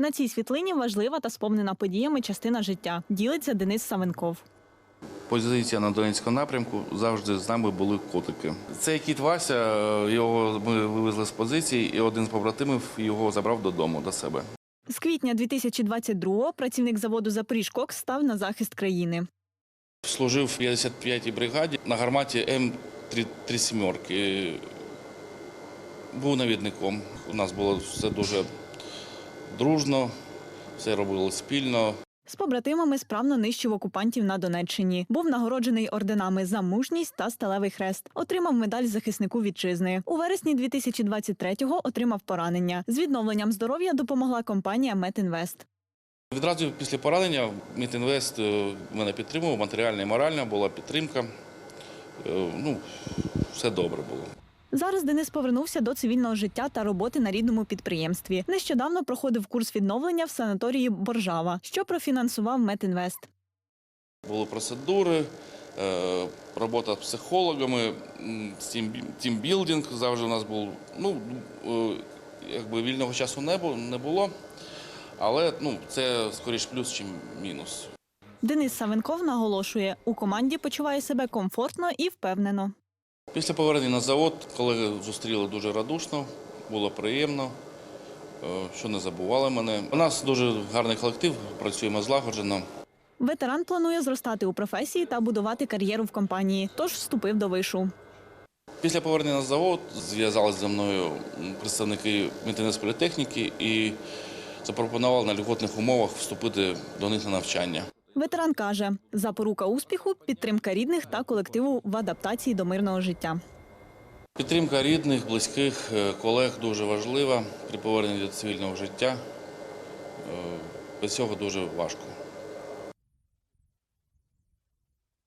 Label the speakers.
Speaker 1: На цій світлині важлива та сповнена подіями частина життя. Ділиться Денис Савенков.
Speaker 2: Позиція на Донецькому напрямку завжди з нами були котики. Цей кіт Вася, е, його ми вивезли з позиції, і один з побратимів його забрав додому до себе.
Speaker 1: З квітня 2022-го працівник заводу Запоріжкокс став на захист країни.
Speaker 2: Служив в 55-й бригаді на гарматі М37. Був навідником. У нас було все дуже дружно, все робили спільно.
Speaker 1: З побратимами справно нищив окупантів на Донеччині. Був нагороджений орденами за мужність та сталевий хрест. Отримав медаль захиснику вітчизни. У вересні 2023-го отримав поранення. З відновленням здоров'я допомогла компанія Метінвест.
Speaker 2: Відразу після поранення Мітінвест е, мене підтримував, матеріально і морально була підтримка. Е, Ну, все добре було.
Speaker 1: Зараз Денис повернувся до цивільного життя та роботи на рідному підприємстві. Нещодавно проходив курс відновлення в санаторії Боржава, що профінансував Метінвест.
Speaker 2: Були процедури, е, робота з психологами, тімбілдинг завжди у нас був. Ну, е, якби вільного часу не було, не було але ну, це скоріш плюс, ніж мінус.
Speaker 1: Денис Савенков наголошує, у команді почуває себе комфортно і впевнено.
Speaker 2: Після повернення на завод колеги зустріли дуже радушно, було приємно, е, що не забували мене. У нас дуже гарний колектив, працюємо злагоджено.
Speaker 1: Ветеран планує зростати у професії та будувати кар'єру в компанії, тож вступив до вишу.
Speaker 2: Після повернення на завод зв'язалися зі мною представники політехніки і запропонували на льготних умовах вступити до них на навчання.
Speaker 1: Ветеран каже, запорука успіху підтримка рідних та колективу в адаптації до мирного життя.
Speaker 2: Підтримка рідних, близьких, е, колег дуже важлива при поверненні до цивільного життя. Е, Без цього дуже важко.